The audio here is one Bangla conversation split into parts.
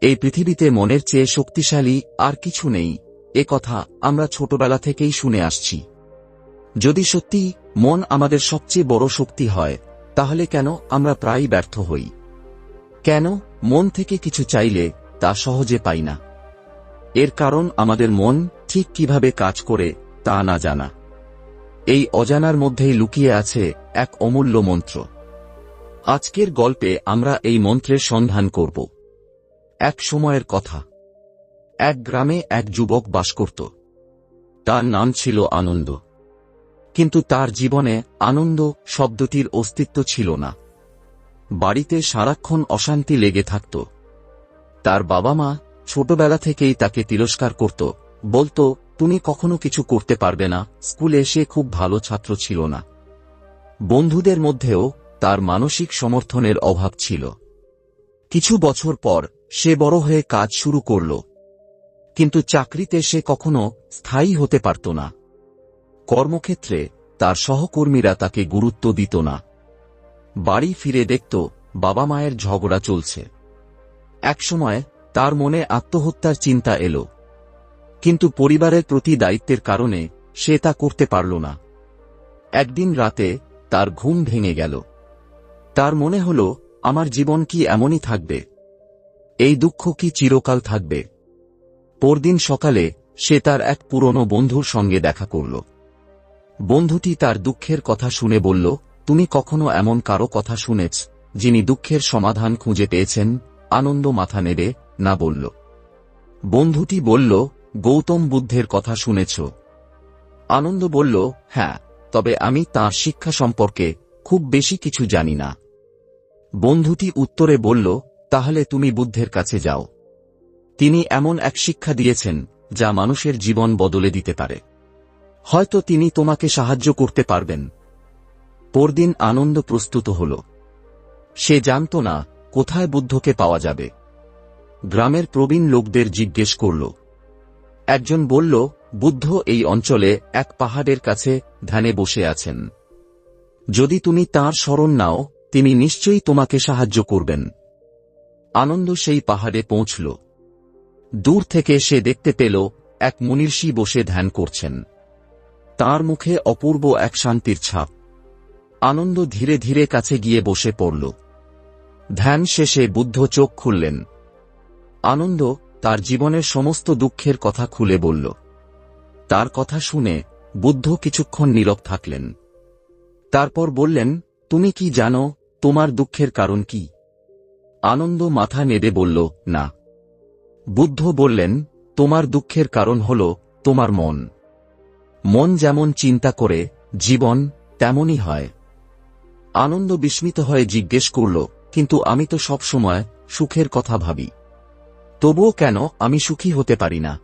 এই পৃথিবীতে মনের চেয়ে শক্তিশালী আর কিছু নেই। এ কথা আমরা ছোটবেলা থেকেই শুনে আসছি। যদি সত্যি মন আমাদের সবচেয়ে বড় শক্তি হয়, তাহলে কেন আমরা প্রায় ব্যর্থ হই? কেন মন থেকে কিছু চাইলে তা সহজে পাই না? এর কারণ আমাদের মন ঠিক কীভাবে কাজ করে তা না জানা। এই অজানার মধ্যেই লুকিয়ে আছে এক অমূল্য মন্ত্র। আজকের গল্পে আমরা এই মন্ত্রের সন্ধান করব। এক সময়ের কথা। এক গ্রামে এক যুবক বাস করত। তার নাম ছিল আনন্দ। কিন্তু তার জীবনে আনন্দ শব্দটির অস্তিত্ব ছিল না। বাড়িতে সারাক্ষণ অশান্তি লেগে থাকত। তার বাবা মা ছোটবেলা থেকেই তাকে তিরস্কার করত, বলতো, তুমি কখনো কিছু করতে পারবে না, স্কুলে সে খুব ভালো ছাত্র ছিল না। বন্ধুদের মধ্যেও তার মানসিক সমর্থনের অভাব ছিল। কিছু বছর পর সে বড় হয়ে কাজ শুরু করল। কিন্তু চাকরিতে সে কখনো স্থায়ী হতে পারত না। কর্মক্ষেত্রে তার সহকর্মীরা তাকে গুরুত্ব দিত না। বাড়ি ফিরে দেখত বাবা মায়ের ঝগড়া চলছে। একসময় তার মনে আত্মহত্যার চিন্তা এল। কিন্তু পরিবারের প্রতি দায়িত্বের কারণে সে তা করতে পারল না। একদিন রাতে তার ঘুম ভেঙে গেল। তার মনে হল, আমার জীবন কি এমনই থাকবে? এই দুঃখ কি চিরকাল থাকবে? পরদিন সকালে সে তার এক পুরনো বন্ধুর সঙ্গে দেখা করল। বন্ধুটি তার দুঃখের কথা শুনে বলল, তুমি কখনো এমন কারও কথা শুনেছ, যিনি দুঃখের সমাধান খুঁজে পেয়েছেন? আনন্দ মাথা নেড়ে না বলল। বন্ধুটি বলল, গৌতম বুদ্ধের কথা শুনেছ। আনন্দ বলল হ্যাঁ তবে আমি তাঁর শিক্ষা সম্পর্কে খুব বেশি কিছু জানি না। বন্ধুটি উত্তরে বলল তাহলে তুমি বুদ্ধের কাছে যাও। তিনি এমন এক শিক্ষা দিয়েছেন, যা মানুষের জীবন বদলে দিতে পারে। হয়তো তিনি তোমাকে সাহায্য করতে পারবেন। পরদিন আনন্দ প্রস্তুত হল। সে জানত না, কোথায় বুদ্ধকে পাওয়া যাবে। গ্রামের প্রবীণ লোকদের জিজ্ঞেস করল। একজন বলল, বুদ্ধ এই অঞ্চলে এক পাহাড়ের কাছে ধ্যানে বসে আছেন। যদি তুমি তার স্মরণ নাও, তিনি নিশ্চয়ই তোমাকে সাহায্য করবেন। আনন্দ সেই পাহাড়ে পৌঁছল। দূর থেকে সে দেখতে পেল, এক মুনির্ষি বসে ধ্যান করছেন। তার মুখে অপূর্ব এক শান্তির ছাপ। আনন্দ ধীরে ধীরে কাছে গিয়ে বসে পড়ল। ধ্যান শেষে বুদ্ধ চোখ খুললেন। আনন্দ তার জীবনের সমস্ত দুঃখের কথা খুলে বলল। তার কথা শুনে বুদ্ধ কিছুক্ষণ নীরব থাকলেন। তারপর বললেন, তুমি কি জানো, তোমার দুঃখের কারণ কি? আনন্দ মাথা নেড়ে বলল, না। বুদ্ধ বললেন, তোমার দুঃখের কারণ হল তোমার মন। মন যেমন চিন্তা করে, জীবন তেমনই হয়। আনন্দ বিস্মিত হয়ে জিজ্ঞেস করল, কিন্তু আমি তো সব সময় সুখের কথা ভাবি। তবুও কেন আমি সুখী হতে পারি না?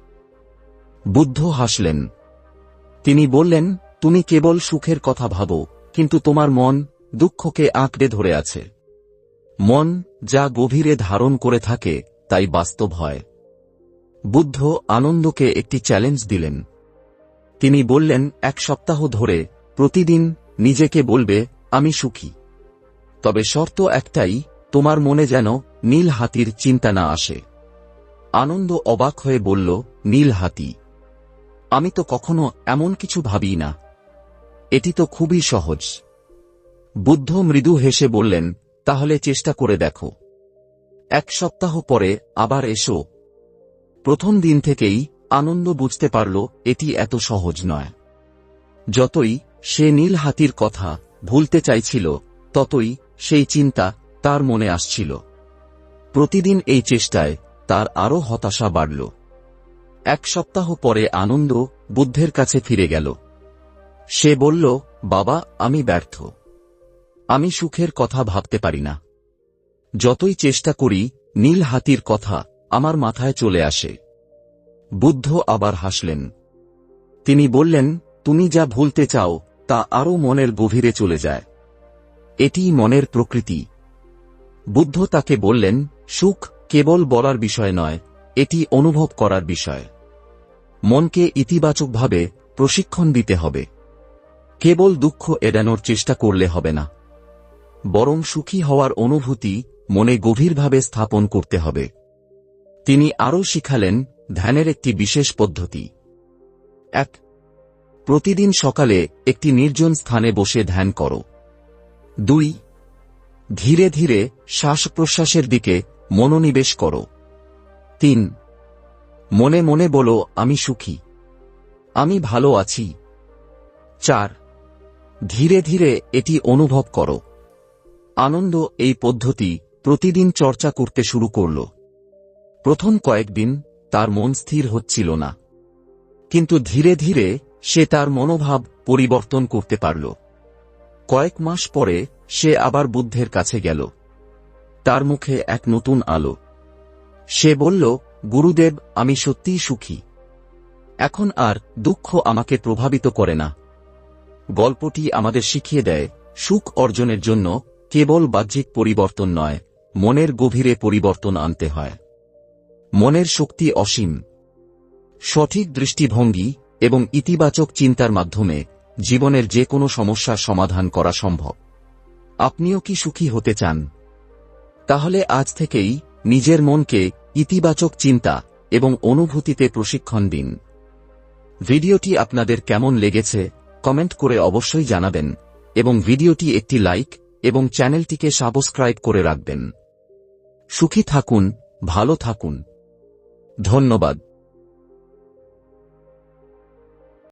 বুদ্ধ হাসলেন, তিনি বললেন, তুমি কেবল সুখের কথা ভাবো, কিন্তু তোমার মন দুঃখকে আঁকড়ে ধরে আছে। মন যা গভীরে ধারণ করে থাকে, তাই বাস্তব হয়। বুদ্ধ আনন্দকে একটি চ্যালেঞ্জ দিলেন। তিনি বললেন, এক সপ্তাহ ধরে প্রতিদিন নিজেকে বলবে, আমি সুখী। তবে শর্ত একটাই, তোমার মনে যেন নীল হাতির চিন্তা না আসে আনন্দ অবাক হয়ে বলল, নীল হাতি? আমি তো কখনো এমন কিছু ভাবি না। এটি তো খুবই সহজ। বুদ্ধ মৃদু হেসে বললেন তাহলে চেষ্টা করে দেখো। এক সপ্তাহ পরে আবার এসো। প্রথম দিন থেকেই আনন্দ বুঝতে পারল এটি এত সহজ নয়। যতই সে নীল হাতির কথা ভুলতে চাইছিল, ততই সেই চিন্তা তার মনে আসছিল। প্রতিদিন এই চেষ্টায় তার আরও হতাশা বাড়ল। এক সপ্তাহ পরে আনন্দ বুদ্ধের কাছে ফিরে গেল। সে বলল, বাবা, আমি ব্যর্থ। আমি সুখের কথা ভাবতে পারি না। যতই চেষ্টা করি, নীল হাতির কথা আমার মাথায় চলে আসে। বুদ্ধ আবার হাসলেন। তিনি বললেন, তুমি যা ভুলতে চাও, তা আরও মনের গভীরে চলে যায়। এটিই মনের প্রকৃতি। বুদ্ধ তাকে বললেন, সুখ কেবল বলার বিষয় নয়, এটি অনুভব করার বিষয়। মনকে ইতিবাচকভাবে প্রশিক্ষণ দিতে হবে। কেবল দুঃখ এড়ানোর চেষ্টা করলে হবে না। বরং সুখী হওয়ার অনুভূতি মনে গভীরভাবে স্থাপন করতে হবে। তিনি আরও শিখালেন ধ্যানের একটি বিশেষ পদ্ধতি। এক, প্রতিদিন সকালে একটি নির্জন স্থানে বসে ধ্যান করো। দুই, ধীরে ধীরে শ্বাস প্রশ্বাসের দিকে মনোনিবেশ করো। তিন, মনে মনে বলো, আমি সুখী। আমি ভালো আছি। চার, ধীরে ধীরে এটি অনুভব করো। আনন্দ এই পদ্ধতি প্রতিদিন চর্চা করতে শুরু করল। প্রথম কয়েকদিন তার মন স্থির হচ্ছিল না। কিন্তু ধীরে ধীরে সে তার মনোভাব পরিবর্তন করতে পারল। কয়েক মাস পরে সে আবার বুদ্ধের কাছে গেল। তার মুখে এক নতুন আলো। সে বলল, গুরুদেব, আমি সত্যিই সুখী। এখন আর দুঃখ আমাকে প্রভাবিত করে না। গল্পটি আমাদের শিখিয়ে দেয় সুখ অর্জনের জন্য কেবল বাহ্যিক পরিবর্তন নয়, মনের গভীরে পরিবর্তন আনতে হয়। মনের শক্তি অসীম। সঠিক দৃষ্টিভঙ্গি এবং ইতিবাচক চিন্তার মাধ্যমে জীবনের যে কোনো সমস্যার সমাধান করা সম্ভব। আপনিও কি সুখী হতে চান? তাহলে আজ থেকেই নিজের মনকে ইতিবাচক চিন্তা এবং অনুভূতিতে প্রশিক্ষণ দিন। ভিডিওটি আপনাদের কেমন লেগেছে কমেন্ট করে অবশ্যই জানাবেন এবং ভিডিওটি একটি লাইক এবং চ্যানেলটিকে সাবস্ক্রাইব করে রাখবেন। সুখী থাকুন ভালো থাকুন। ধন্যবাদ।